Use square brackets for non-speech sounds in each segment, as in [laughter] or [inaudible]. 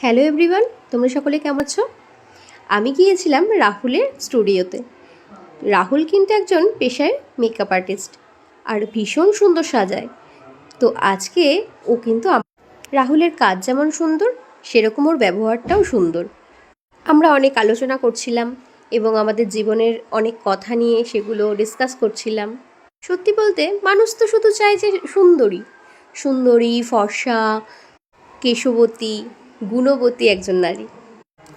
Hello everyone তোমরা সকলে কেমন আছো? আমি গিয়েছিলাম রাহুলের স্টুডিওতে। রাহুল কিন্তু একজন পেশায় মেকআপ আর্টিস্ট আর ভীষণ সুন্দর সাজায়। তো আজকে ও কিন্তু রাহুলের কাজ যেমন সুন্দর, সেরকম ওর ব্যবহারটাও সুন্দর। আমরা অনেক আলোচনা করছিলাম এবং আমাদের জীবনের অনেক কথা নিয়ে সেগুলো ডিসকাস করছিলাম। সত্যি বলতে, মানুষ তো শুধু চায় যে সুন্দরী। সুন্দরী, ফর্সা, কেশবতী গুণবতী একজন নারী।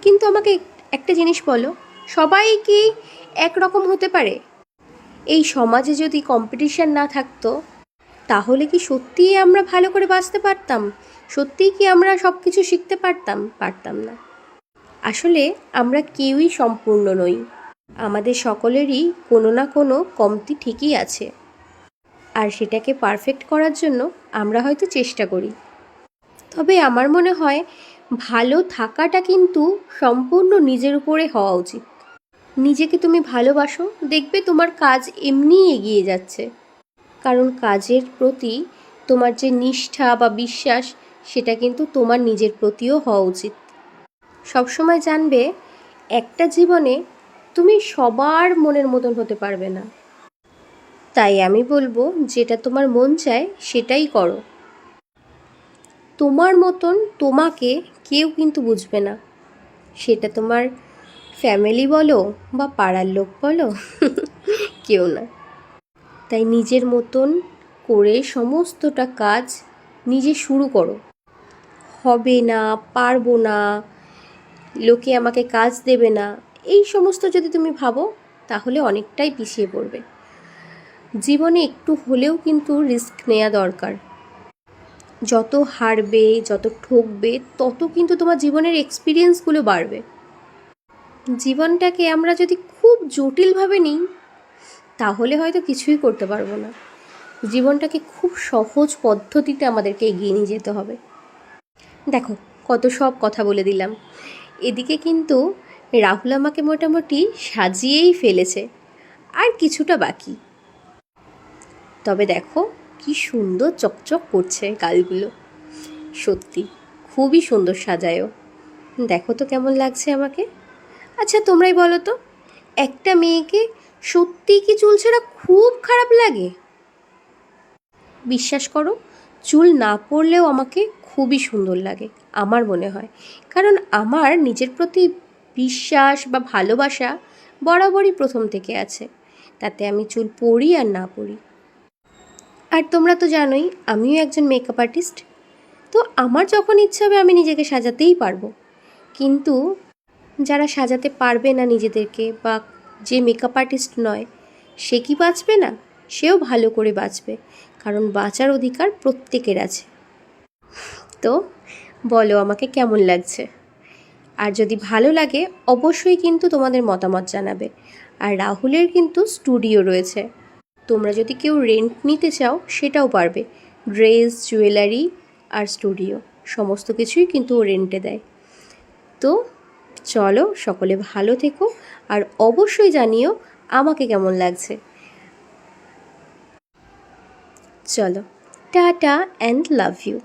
কিন্তু আমাকে একটা জিনিস বলো, সবাই কি একরকম হতে পারে? এই সমাজে যদি কম্পিটিশন না থাকতো, তাহলে কি সত্যিই আমরা ভালো করে বাঁচতে পারতাম? সত্যিই কি আমরা সব কিছু শিখতে পারতাম? পারতাম না। আসলে আমরা কেউই সম্পূর্ণ নই। আমাদের সকলেরই কোনো না কোনো কমতি ঠিকই আছে। আর সেটাকে পারফেক্ট করার জন্য আমরা হয়তো চেষ্টা করি। তবে আমার মনে হয় ভালো থাকাটা কিন্তু সম্পূর্ণ নিজের উপরে হওয়া উচিত। নিজেকে তুমি ভালোবাসো, দেখবে তোমার কাজ এমনিই এগিয়ে যাচ্ছে। কারণ কাজের প্রতি তোমার যে নিষ্ঠা বা বিশ্বাস, সেটা কিন্তু তোমার নিজের প্রতিও হওয়া উচিত। সবসময় জানবে, একটা জীবনে তুমি সবার মনের মতন হতে পারবে না। তাই আমি বলব, যেটা তোমার মন চায়, সেটাই করো। তোমার মতন তোমাকে কেউ কিন্তু বুঝবে না। সেটা তোমার ফ্যামিলি বলো বা পাড়ার লোক বলো, [laughs] কেউ না। তাই নিজের মতন করে সমস্তটা কাজ নিজে শুরু করো। হবে না, পারব না, লোকে আমাকে কাজ দেবে না, এই সমস্ত যদি তুমি ভাবো, তাহলে অনেকটাই পিছিয়ে পড়বে। জীবনে একটু হলেও কিন্তু রিস্ক নেওয়া দরকার। যত হারবে, যত ঠকবে, তত কিন্তু তোমার জীবনের এক্সপিরিয়েন্সগুলো বাড়বে। জীবনটাকে আমরা যদি খুব জটিলভাবে নিই, তাহলে হয়তো কিছুই করতে পারব না। জীবনটাকে খুব সহজ পদ্ধতিতে আমাদেরকে এগিয়ে নিয়ে যেতে হবে। দেখো, কত সব কথা বলে দিলাম। এদিকে কিন্তু রাহুল আমাকে মোটামুটি সাজিয়েই ফেলেছে, আর কিছুটা বাকি। তবে দেখো কি সুন্দর চকচক করছে গালগুলো। সত্যি, খুবই সুন্দর সাজায়ও। দেখো তো কেমন লাগছে আমাকে। আচ্ছা তোমরাই বলো তো, একটা মেয়েকে সত্যি কি চুল ছাড়া খুব খারাপ লাগে? বিশ্বাস করো, চুল না পড়লেও আমাকে খুবই সুন্দর লাগে, আমার মনে হয়। কারণ আমার নিজের প্রতি বিশ্বাস বা ভালোবাসা বরাবরই প্রথম থেকে আছে। তাতে আমি চুল পড়ি আর না পরি। আর তোমরা তো জানোই, আমিও একজন মেকআপ আর্টিস্ট তো আমার যখন ইচ্ছা হবে আমি নিজেকে সাজাতেই পারব। কিন্তু যারা সাজাতে পারবে না নিজেদেরকে বা যে মেকআপ আর্টিস্ট নয়, সে কি বাঁচবে না? সেও ভালো করে বাঁচবে, কারণ বাঁচার অধিকার প্রত্যেকের আছে। তো বলো আমাকে কেমন লাগছে? আর যদি ভালো লাগে, অবশ্যই কিন্তু তোমাদের মতামত জানাবে। আর রাহুলের কিন্তু স্টুডিও রয়েছে। তোমরা যদি কেউ রেন্ট নিতে চাও, সেটাও পারবে। ড্রেস জুয়েলারি আর স্টুডিও সমস্ত কিছুই কিন্তু ও রেন্টে দেয়। তো চলো সকলে ভালো থেকো আর অবশ্যই জানিও আমাকে কেমন লাগছে। চলো, টাটা অ্যান্ড লাভ ইউ